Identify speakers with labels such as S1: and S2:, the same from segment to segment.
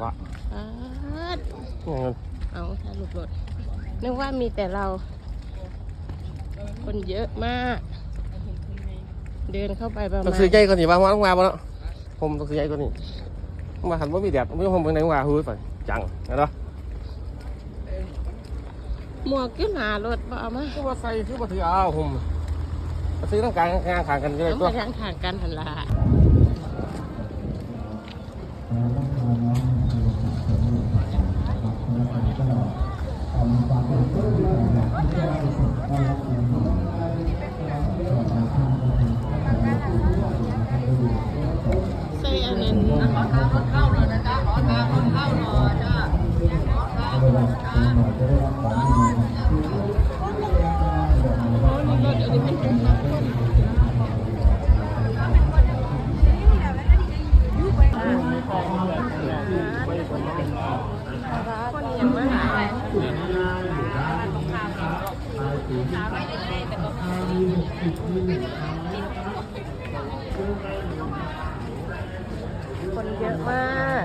S1: พระ
S2: ปาด
S1: นี่เงิน
S2: เอาถ้าลูกรถนึกว่ามีแต่เรา คนเยอะมาก เดินเข้าไปประ
S1: ต้อง
S2: มาณ
S1: ซื้อใหญ่กว่านี้บ้างว่าต้องมาบ่เนาะผมต้องซื้อใหญ่กว่านี้มาหันว่ามีแดดไม่ต้องผมเป็นไหนว่าฮือไปจังเนาะ
S2: หมวกขึ้นหารถบ่เอามา
S1: คือว่าใส่คือว่าถือเอาผมซื้อต้องการงานขางกันเลย
S2: ต้อง
S1: ตัว
S2: มาทางทางกันหันละ คนเยอะมาก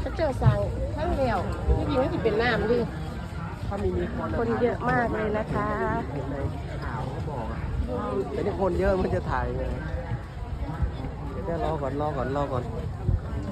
S2: เขาเจอสั่งข้างเดียวที่จริงก็จะเป็นน้ำดิ
S1: ถ้ามีมีคน
S2: เยอะมากเลยนะคะ
S1: ในข่าวเขาบอกอะแต่นี่คนเยอะมันจะถ่ายไงเดี๋ยวรอก่อนรอก่อนรอก่อน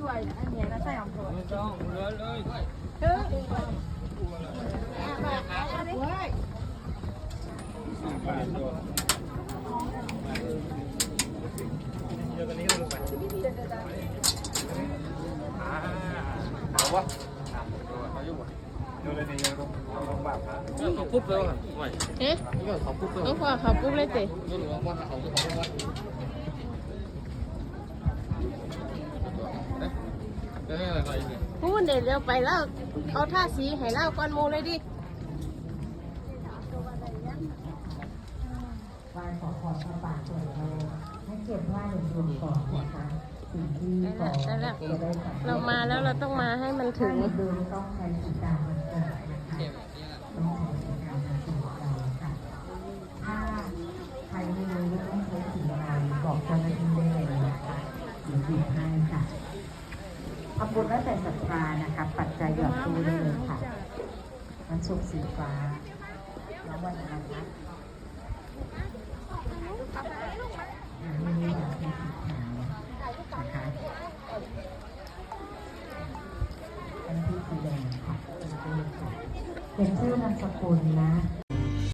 S1: พี่ว่า
S2: เฮ้ยก็ไปแล้วต่อเอ๊ะ
S1: เขาปุ๊บเลยว่ะไม่
S2: เอ๊ะ
S1: เขาปุ๊บเลย
S2: ต้องพอเขาปุ๊บเลยเตะ
S1: นี่หรือว่าเขาเขาเขาว่าเนี่ย
S2: พูดเดี๋ยวเร็วไปแล้วเอาท่าสีให้เล่าก่อนโมเลยดิ
S3: ไหว้ขอพรพระป่าส่วนเราให้เก็บไหว้หลวงปู่ก่อนนะคะสิ่งที่
S2: ได้
S3: ขอ
S2: แล้วได้แล้ว
S3: จะได้สำเร็จ
S2: เรามาแล้วเราต้องมาให้มันถึ
S3: ถ้างเดินต้องใช้สีกาวันเกิดนะคะต้องใช้สีกาวันเกิดเราค่ะถ้าใครไม่รู้ว่าต้องใช้สีอะไรบอกเจ้าหน้าที่ได้เลยนะคะเดี๋ยวหยิบให้ค่ะ ทำบุญแล้วแต่ศรัทธานะคะ ปัจจัยหยอดตู้ได้เลยค่ะ มันสุกสีฟ้าแล้ววันอะไรคะอ่าไม่รู้อยากใช้สีขาวนะคะอันที่สีแดงค่ะเป็นชื่อนามสกุลนะ